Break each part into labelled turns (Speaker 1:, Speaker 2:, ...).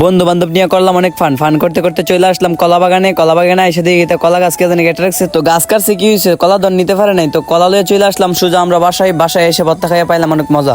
Speaker 1: বন্ধু বান্ধব নিয়ে করলাম অনেক ফান ফান করতে করতে চলে আসলাম কলা বাগানে কলা বাগানে এসে দেখি কলা গাছ কে জানি কেটে রাখছে। তো গাছ কাটছে কি হয়েছে? কলা দর নিতে পারে নাই। তো কলা লয়ে চলে আসলাম। সোজা আমরা বাসায়। বাসায় এসে ভত্তা খাইয়া পাইলাম, অনেক মজা।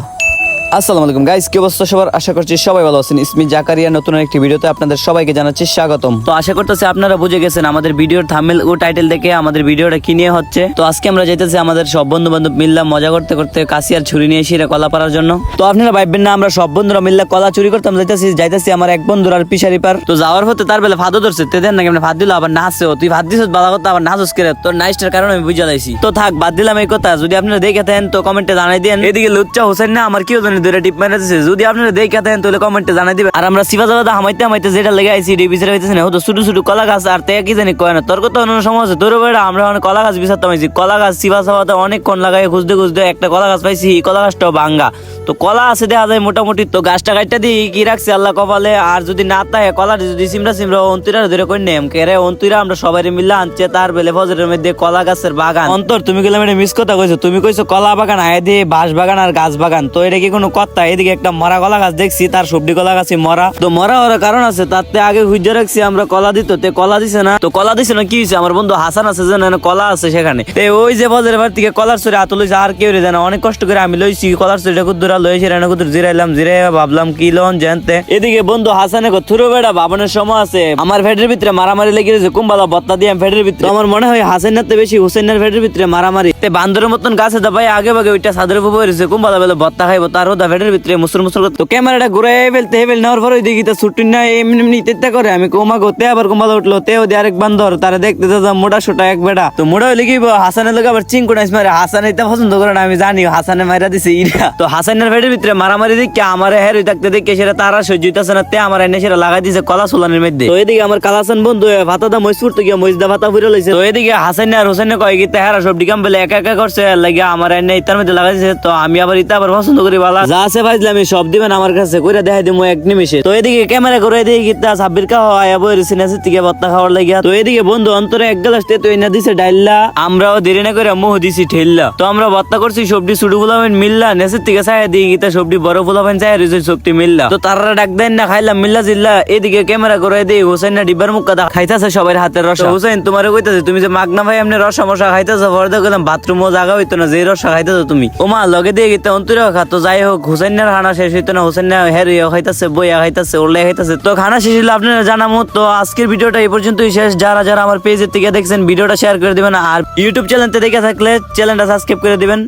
Speaker 1: আসসালামু আলাইকুম গাইস কি অবস্থা সবার? আশা করছি সবাই ভালো আছেন। ইসমি জাকারিয়া নতুন একটি ভিডিওতে আপনাদের সবাইকে জানাচ্ছি স্বাগতম। তো আশা করতেছি আপনারা বুঝে গেছেন আমাদের ভিডিওর থামেল ও টাইটেল দেখে আমাদের ভিডিওটা কি নিয়ে হচ্ছে। তো আজকে আমরা যাইতেছি আমাদের সব বন্ধু বান্ধব মিললাম মজা করতে করতে কাশি আর ছুরি নিয়ে এসে এটা কলা পারার জন্য। তো আপনারা ভাববেন না আমরা সব বন্ধুরা মিললে কলা চুরি করতাম যাইতেছি যাইতেছি আমার এক বন্ধুর আর পিসারি পার তো যাওয়ার পথে তার বেলা ভাদও ধরছে। তে দেন না কেমন ভাত দিল আবার নাচছে তুই ভাত দিস বাধা করতে আবার নাচস করে তোর নাইসটার কারণে আমি বুঝা যাইছি তো থাক বাদ দিলাম এই কথা। যদি আপনারা দেখে থাকেন তো কমেন্টে জানাই দেন এদিকে লুচ্চা হোসেন না আমার কেউ জানি ধরে টিপ মেরে যদি আপনারা দেখে থাকেন, তাহলে কমেন্টে জানাই দিবেন। আর আমরা সিফা জাবাদা হামাইতে হামাইতে যেটা লেগে আইছি ডি বিচারে হইতেছে না। হতো ছোট ছোট কলা গাছ, আর তে কি জানি কয় না, তোর কথা অন্য আছে। তোর বেড়া, আমরা অনেক কলা গাছ বিচারতাম আইছি কলা গাছ সিফা সাবাদা অনেক লাগাই খুঁজতে খুঁজতে একটা কলা গাছ পাইছি, এই কলা গাছটাও ভাঙ্গা। তো কলা আছে দেখা যায় মোটামুটি, তো গাছটা কাটটা দিয়ে কি রাখছে আল্লাহ কপালে? আর যদি না তাই কলা যদি সিমরা সিমরা অন্তিরা ধরে কই নেম? কেরে অন্তিরা আমরা সবাই মিলে আনছে, তার বেলে ফজরের মধ্যে কলা গাছের বাগান। অন্তর, তুমি গেলে মিস কথা কইছো। তুমি কইছো কলা বাগান, আয় দিয়ে বাঁশ বাগান আর গাছ বাগান। তো এটা কি কোনো কথা এদিকে একটা মরা কলা গাছ দেখছি, তার সবজি কলা গাছে মরা। তো মরা হওয়ার কারণ আছে তাতে আগে খুঁজে রাখছি আমরা কলা দিত, তে কলা দিছে না। তো কলা দিছে না, কি হয়েছে? আমার বন্ধু হাসান আছে যে না কলা আছে সেখানে। ওই যে বাজারের বাড়ি থেকে কলার চুরি হাত লইছে, আর কেউ জানা, অনেক কষ্ট করে আমি লইছি, কলার চুরিটা কুদ্দুরা লইছি রানা কুদ্দুর জিরাইলাম জিরাই ভাবলাম, কি লন জানতে। এদিকে বন্ধু হাসানে থুরো বেড়া, বাবানের সময় আছে, আমার ফেডের ভিতরে মারামারি লেগে গেছে কুম্বালা বত্তা দিয়ে ফেডের ভিতরে। আমার মনে হয় হাসানের তো বেশি হুসেনের ফেডের ভিতরে মারামারি। তে বান্দরের মতন গাছে দা ভাই আগে ভাগে ওইটা সাদের উপর রয়েছে, কুম্বালা বেলে বত্তা খাইবো, তার ওদা ফেডের ভিতরে মুসুর করতে। তো ক্যামেরাটা ঘুরে ফেলতে হেবেল নেওয়ার পরে দেখি তা ছুটি না এমনি এমনি ইত্যা করে। আমি কোমা গোতে আবার কুম্বালা উঠল তেও দিয়ে আরেক বান্দর, তারা দেখতে যা মোটা সোটা এক বেটা তো মোটা হইলে কি হাসানের লোক আবার চিঙ্কু নাইস মারে। হাসান এটা পছন্দ করে না, আমি জানি, হাসানে মাইরা দিছে ইরা। তো হাসানের ফেডের ভিতরে মারামারি দেখে, আমার হের থাকতে দেখে সেটা তারা সহ্য হইতাছে না, তে আমার এনে সেটা লাগাই দিছে কলা সোলানের মধ্যে। তো এদিকে আমার কালাসান বন্ধু ভাতা দা মইসপুর থেকে মইজদা ভাতা ফুরে লইছে। তো এদিকে হাসান আর হোসেন কয় কি তেহারা সব ডিকাম বলে একা একা করছে, আর লাগে আমার এনে ইতার মধ্যে লাগাই দিছে। তো আমি আবার ইতা আবার পছন্দ করি, বালা। যা আছে ভাইজলে আমি সব দিবেন আমার কাছে, কইরা দেখাই দিমু এক নিমিষে। তো এদিকে ক্যামেরা করে দিয়ে গিতা সাব্বির কা হয় আবার সিনেসের থেকে বত্তা খাওয়ার লাগিয়া। তো এদিকে বন্ধু, অন্তরে এক গ্লাস তে তো এনে দিছে ডাইল্লা। আমরাও দেরি না করে মোহ দিছি ঠেললা তো আমরা বত্তা করছি সবজি সুডু ফুলাবেন মিল্লা। নেসের থেকে চাই দিয়ে গিতা সবজি বড় ফুলাবেন চাই রয়েছে সবজি মিল্লা। তো তারা ডাক দেন না, খাইলাম মিল্লা জিল্লা। এদিকে ক্যামেরা করে দিয়ে হোসেন না ডিব্বার মুখ কাদা খাইতাছে সবাই হাতের রস। হোসেন তোমার কইতাছে, তুমি যে মাগনা ভাই এমনি রস মশা খাইতেছো তো গেলাম বাথরুমও জায়গা হইতো না, যে রস খাইতেছো তুমি। ওমা, লগে দিয়ে গিতে অন্তরে খাতো যাই হোক হোসেনের খানা শেষ হইতো না হোসেন হের ইয়ে খাইতেছে, বইয়া খাইতেছে, ওরলে খাইতেছে। তো খানা শেষ হলে আপনার জানামো। তো আজকের ভিডিওটা এই পর্যন্তই শেষ। যারা যারা আমার পেজের থেকে দেখছেন, ভিডিওটা শেয়ার করে দিবেন। আর ইউটিউব চ্যানেলতে দেখে থাকলে চ্যানেলটা সাবস্ক্রাইব করে দিবেন।